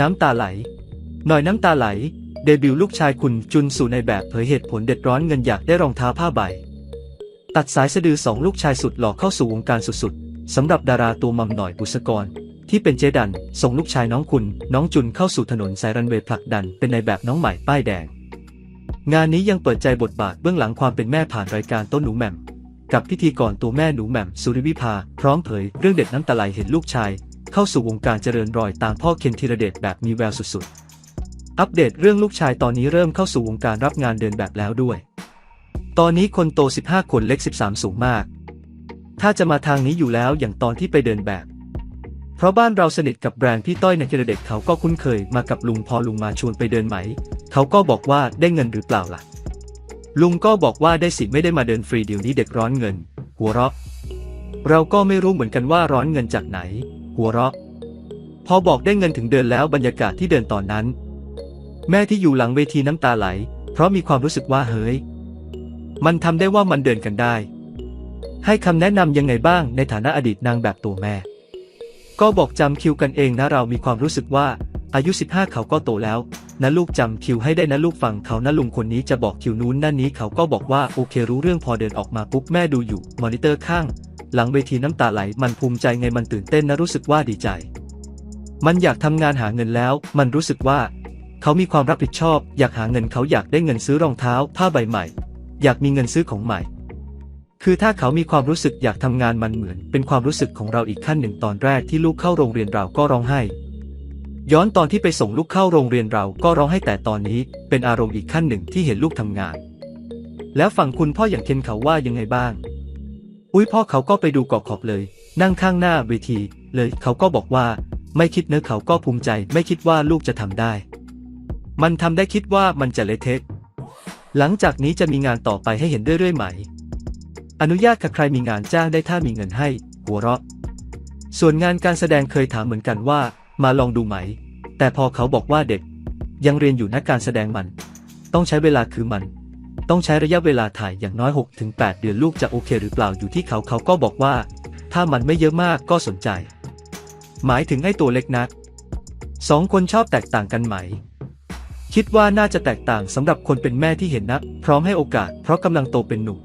น้ำตาไหล หน่อยน้ำตาไหล เดบิวลูกชายคุณจุนสู่ในแบบเผยเหตุผลเด็ดร้อนเงินอยากได้รองเท้าผ้าใบ ตัดสายสะดือสองลูกชายสุดหล่อเข้าสู่วงการสุดๆสำหรับดาราตัวมัมหน่อยบุษกร ที่เป็นเจดัน ส่งลูกชายน้องคุณ น้องจุนเข้าสู่ถนนสายรันเวย์ผลักดันเป็นในแบบน้องใหม่ป้ายแดง งานนี้ยังเปิดใจบทบาทเบื้องหลังความเป็นแม่ผ่านรายการต้นหนูแหม่มกับพิธีกรตัวแม่หนูแหม่มสุริวิภา พร้อมเผยเรื่องเด็ดน้ำตาไหลเห็นลูกชาย เข้าสู่วงการเจริญรอยตามพ่อเคนธีรเดชแบบมีแววสุดๆ อัปเดตเรื่องลูกชายตอนนี้เริ่มเข้าสู่วงการรับงานเดินแบบแล้วด้วย ตอนนี้คนโต 15 คนเล็ก 13 สูงมาก ถ้าจะมาทางนี้อยู่แล้วอย่างตอนที่ไปเดินแบบ เพราะบ้านเราสนิทกับแบรนด์พี่ต้อยในธีรเดชเขาก็คุ้นเคยมากับลุงพอลุงมาชวนไปเดินไหม เขาก็บอกว่าได้เงินหรือเปล่าล่ะ ลุงก็บอกว่าได้สิไม่ได้มาเดินฟรีเดี๋ยวนี้เด็กร้อนเงิน หัวเราะเราก็ไม่รู้เหมือนกันว่าร้อนเงินจากไหน หัวเราะ พอบอกได้เงินถึงเดินแล้วบรรยากาศที่เดินตอนนั้น แม่ที่อยู่หลังเวทีน้ำตาไหล เพราะมีความรู้สึกว่าเฮ้ย มันทำได้ว่ามันเดินกันได้ ให้คำแนะนำยังไงบ้างในฐานะอดีตนางแบบตัวแม่ ก็บอกจำคิวกันเองนะเรามีความรู้สึกว่า อายุ 15 เขาก็โตแล้วนะลูกจำคิวให้ได้นะลูกฟังเขานะลุงคนนี้จะบอกคิวนู้นนั่นนี้เขาก็บอกว่าโอเครู้เรื่องพอเดินออกมาปุ๊บแม่ดูอยู่ มอนิเตอร์ข้าง หลังเวทีน้ำตาไหลมันภูมิใจไงมันตื่นเต้นนะรู้สึกว่าดีใจ มันอยากทำงานหาเงินแล้ว มันรู้สึกว่า เขามีความรับผิดชอบ อยากหาเงินเขาอยากได้เงินซื้อรองเท้าผ้าใบใหม่ อยากมีเงินซื้อของใหม่ คือถ้าเขามีความรู้สึกอยากทำงานมันเหมือน เป็นความรู้สึกของเราอีกขั้นหนึ่งตอนแรกที่ลูกเข้าโรงเรียนเราก็ร้องไห้ ย้อนตอนที่ไปส่งลูกเข้าโรงเรียนเราก็ร้องไห้แต่ตอนนี้ เป็นอารมณ์อีกขั้นหนึ่งที่เห็นลูกทำงาน แล้วฝั่งคุณพ่ออย่างเคนเขาว่ายังไงบ้าง อุ้ยพ่อเขาก็ไปดูเกอกขอบเลย นั่งข้างหน้าเวที เลยเขาก็บอกว่า ไม่คิดเนื้อเขาก็ภูมิใจ ไม่คิดว่าลูกจะทำได้ มันทำได้คิดว่ามันจะเละเทะหลังจากนี้จะมีงานต่อไปให้เห็นเรื่อยๆไหม อนุญาตกับใครมีงานจ้างได้ถ้ามีเงินให้ หัวเราะ ส่วนงานการแสดงเคยถามเหมือนกันว่า มาลองดูไหม แต่พอเขาบอกว่าเด็ก ยังเรียนอยู่นักการแสดงมัน ต้องใช้เวลาคือมัน ต้องใช้ระยะเวลาถ่ายอย่างน้อย 6-8 เดือนลูกจะโอเคหรือเปล่าอยู่ที่เขาเขาก็บอกว่า ถ้ามันไม่เยอะมากก็สนใจ หมายถึงไอ้ตัวเล็กนักสองคนชอบแตกต่างกันไหม คิดว่าน่าจะแตกต่างสำหรับคนเป็นแม่ที่เห็นนะพร้อมให้โอกาสเพราะกำลังโตเป็นหนุ่ม